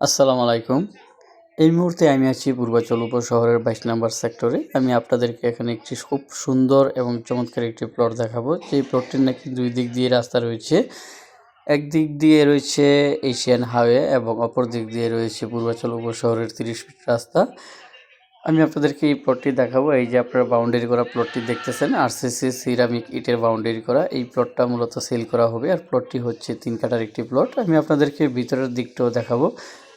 আসসালামু আলাইকুম। এই মুহূর্তে আমি আছি পূর্বাচল উপশহরের বাইশ নম্বর সেক্টরে। আমি আপনাদেরকে এখানে একটি খুব সুন্দর এবং চমৎকার একটি প্লট দেখাবো। যে প্লটটির নাকি দুই দিক দিয়ে রাস্তা রয়েছে। একদিক দিয়ে রয়েছে এশিয়ান হাইওয়ে এবং অপর দিক দিয়ে রয়েছে পূর্বাচল উপশহরের তিরিশ ফিট রাস্তা। আমি আপনাদেরকে এই প্লটটি দেখাবো। এই যে আপনারা বাউন্ডারি করা প্লটটি দেখতেছেন আরসিসি সিরামিক ইটের বাউন্ডারি করা। এই প্লটটা মূলত সেল করা হবে। আর প্লটটি হচ্ছে তিন কাটার একটি প্লট। আমি আপনাদেরকে ভিতরের দিকটাও দেখাবো।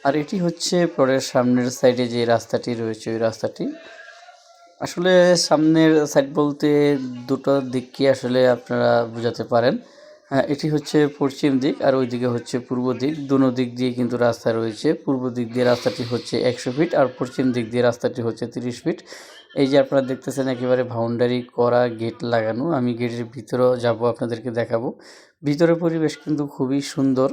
আর এটি হচ্ছে প্লটের সামনের সাইডে যে রাস্তাটি রয়েছে, ওই রাস্তাটি। আসলে সামনের সাইড বলতে দুটো দিককে আসলে আপনারা বোঝাতে পারেন। হ্যাঁ এটি হচ্ছে পশ্চিম দিক আর ওইদিকে হচ্ছে পূর্ব দিক। দুনো দিক দিয়ে কিন্তু রাস্তা রয়েছে। পূর্ব দিক দিয়ে রাস্তাটি হচ্ছে একশো ফিট আর পশ্চিম দিক দিয়ে রাস্তাটি হচ্ছে তিরিশ ফিট এই যে আপনারা দেখতেছেন একেবারে বাউন্ডারি করা গেট লাগানো, আমি গেটের ভিতরেও যাব, আপনাদেরকে দেখাবো। ভিতরের পরিবেশ কিন্তু খুবই সুন্দর।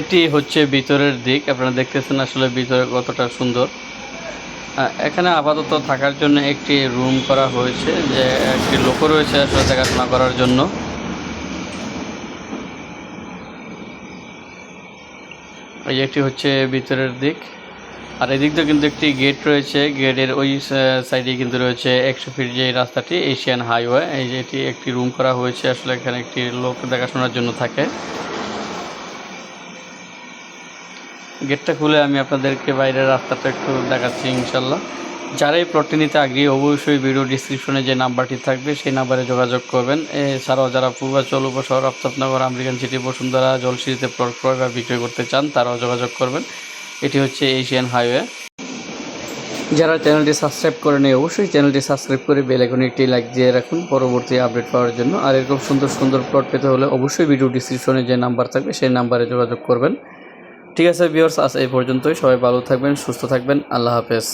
এটি হচ্ছে ভিতরের দিক। আপনারা দেখতেছেন আসলে ভিতরে কতটা সুন্দর। এখানে আপাতত থাকার জন্য একটি রুম করা হয়েছে, যে একটি লোক রয়েছে আসলে দেখাশোনা করার জন্য। এই এটি হচ্ছে ভিতরের দিক। আর এদিক দিয়ে কিন্তু একটি গেট রয়েছে। গেটের ওই সাইডে কিন্তু রয়েছে একশো ফিট যে রাস্তাটি, এশিয়ান হাইওয়ে। এই যে এটি একটি রুম করা হয়েছে, আসলে এখানে একটি লোক দেখাশোনার জন্য থাকে। গেটটা খুলে আমি আপনাদেরকে বাইরের রাস্তাটা একটু দেখাচ্ছি ইনশাল্লাহ। যারা এই প্লটটি নিতে আগ্রহী, অবশ্যই ভিডিও ডিসক্রিপশনে যে নাম্বারটি থাকবে, সেই নাম্বারে যোগাযোগ করবেন। এছাড়াও যারা পূর্বাচল উপশহর আফতাবনগর আমেরিকান সিটি, বসুন্ধরা, জলসিঁড়িতে প্লট ক্রয় বা বিক্রয় করতে চান, তারাও যোগাযোগ করবেন। এটি হচ্ছে এশিয়ান হাইওয়ে যারা চ্যানেলটি সাবস্ক্রাইব করে নেই অবশ্যই চ্যানেলটি সাবস্ক্রাইব করে বেল আইকনে একটি লাইক দিয়ে রাখুন পরবর্তী আপডেট পাওয়ার জন্য। আর এরকম সুন্দর সুন্দর প্লট পেতে হলে অবশ্যই ভিডিও ডিসক্রিপশনে যে নাম্বার থাকবে, সেই নাম্বারে যোগাযোগ করবেন। ঠিক আছে ভিউয়ার্স আজ এই পর্যন্তই। সবাই ভালো থাকবেন সুস্থ থাকবেন। আল্লাহ হাফেজ।